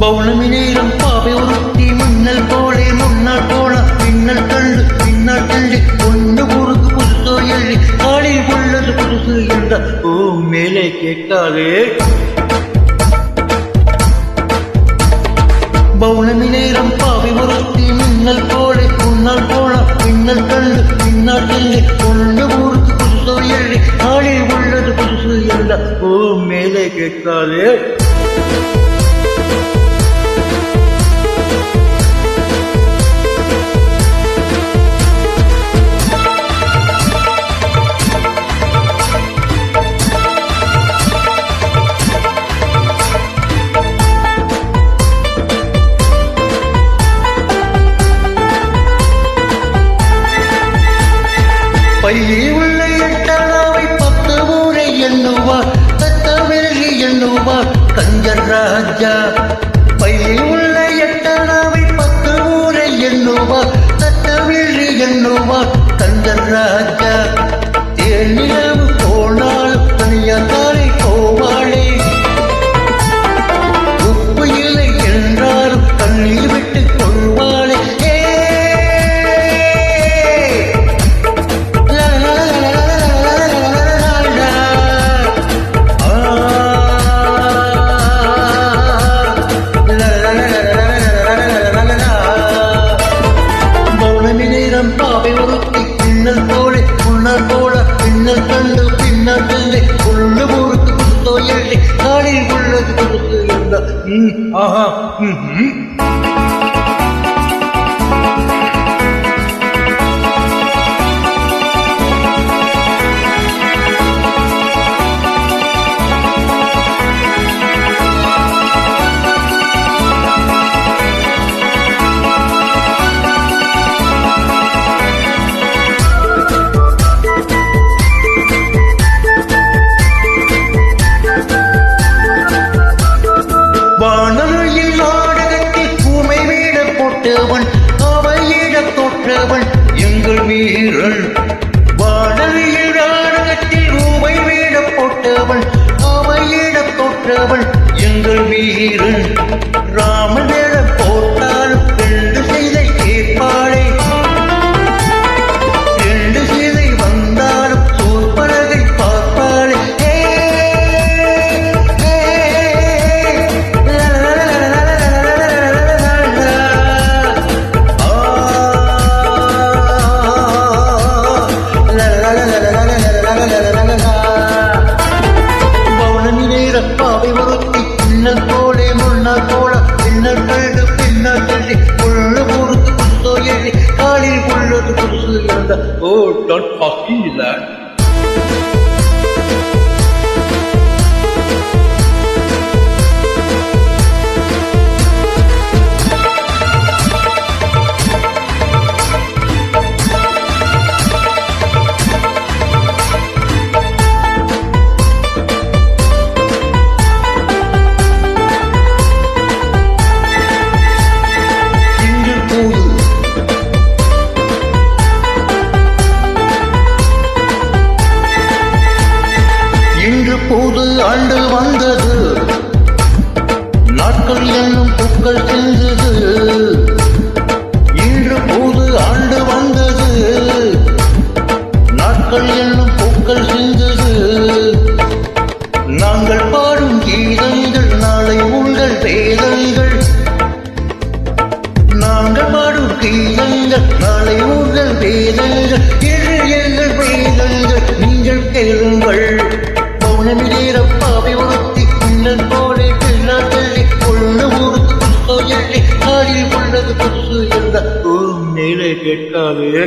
പൗർണമിനേരം പാപയൊരുത്തി മിന്നൽ പോലെ മുന്നാൾ പോള മിന്നൽ കണ്ട് മിന്നാൾ കണ്ട് കൊണ്ടു കുറുക്ക് പുതുത്തോ എള്ളി. കാളിൽ കൊള്ളത് ഓ മേലെ കേട്ടാതെ. പൗർണമിനേരം പാപയൊരുത്തി മിന്നൽ പോലെ മുന്നാൾ പോള മിന്നൽ കണ്ട് മിന്നാൾ കണ്ട് കൊണ്ടു കുറുക്ക് പുതുത്തോ എള്ളി. കാളിൽ കൊള്ളത് ഓ മേലെ കേട്ടാതെ. பள்ளி உள்ள எட்டனாவை பத்து ஊரை எண்ணுவார் தத்தவெள்ளி எண்ணுவார் கஞ்சர் ராஜா. பள்ளி 嗯啊哈，嗯嗯。போட்டவன் அவையிட தோற்றவன் எங்கள் வீரன் வானொலியில் நாடகத்தில் ஊமை வீட போட்டவன் அவையிட தோற்றவன் எங்கள் வீரன் ராம உள்ளது குத்து இருந்த ஓ டொட் ஹாக்கில இன்று நாட்கள் என்னும் பூக்கள் சிந்தது. நாங்கள் பாடும் கீதங்கள் நாளை உங்கள் வேதங்கள் நாங்கள் பாடும் கீதங்கள் நாளை உங்கள் வேதங்கள் இன்று எங்கள் வேதங்கள் நீங்கள் கேளுங்கள். பௌர்ணமி நேரப்பாவை உறுத்தி பின்னல் போலே பின்னால் தள்ளி கொள்ள ஒரு குத்தோ எள்ளி காலில் உள்ளது குசு என்ற. ஓ மேலே கேட்காதே.